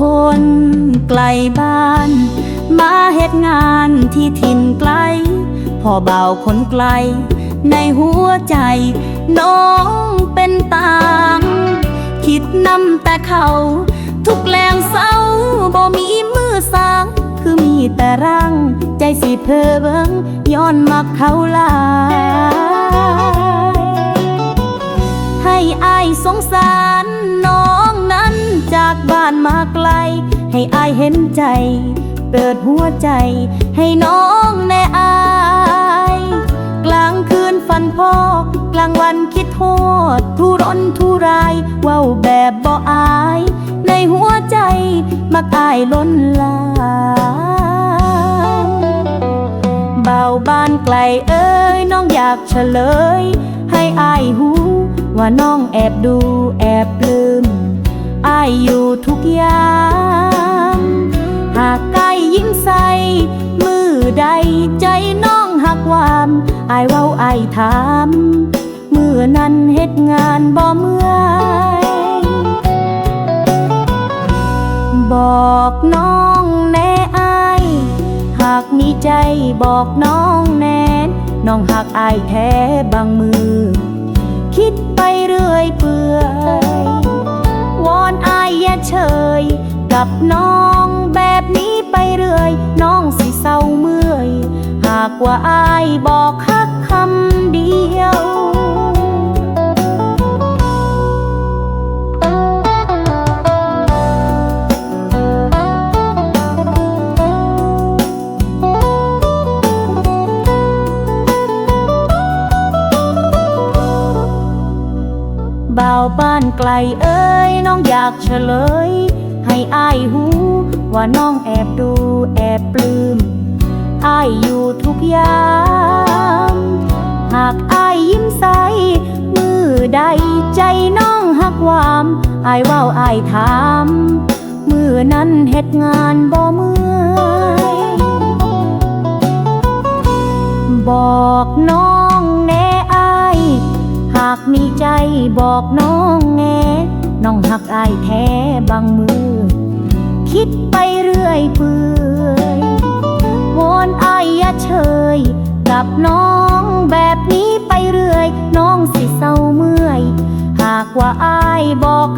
คนไกลบ้าน มาเฮ็ดงานที่ถิ่นไกล พ่อเบาคนไกล ในหัวใจ น้องเป็นต่าง คิดนำแต่เขา ทุกแรงเศร้าบ่มีมือสาง คือมีแต่ร่างใจสิเพอเบิงย้อนมักเขาลายให้อายสงสาร เห็นใจ เปิดหัวใจให้น้องแน่อาย กลางคืนฝันพ่อ กลางวันคิดโทษ ทุรนทุรายเว้าแบบบ่อาย ในหัวใจมักอายล้นลามเบาบ้านไกลเอ้ยน้องอยากเฉลย ให้อายหูว่าน้องแอบดูแอบลืมอายอยู่ทุกยามหากใกล้ ยิ้มใส มือใดใจน้องหักวามอายเว้าอายถาม มือนั้นเฮ็ดงานบ่เมื่อยบอกน้องแน่อาย หากมีใจบอกน้องแน่น้องหักอายแท้บางมือ คิดไปเรื่อยเปื่อยวอนอายอย่าเฉยกับน้อง ย น้องสิเศร้าเมื่อย หากว่าอายบอกฮักคำเดียวบ่าวบ้านไกลเอ้ยน้องอยากเฉลย ให้อายหู ว่าน้องแอบดูแอบปลืมอายอยู่ทุกยาม หากอายยิ้มใส มือใดใจน้องหักวามอายว้าอายถาม มือนั้นเฮ็ดงานบ่เมื่อยบอกน้องแน่อาย หากมีใจบอกน้องแน่ น้องหักอายแท้บางมือ คิดไปเรื่อยเปื่อยวอนอายอย่าเฉย กับน้องแบบนี้ไปเรื่อย น้องสิเศร้าเมื่อย หากว่าอายบอก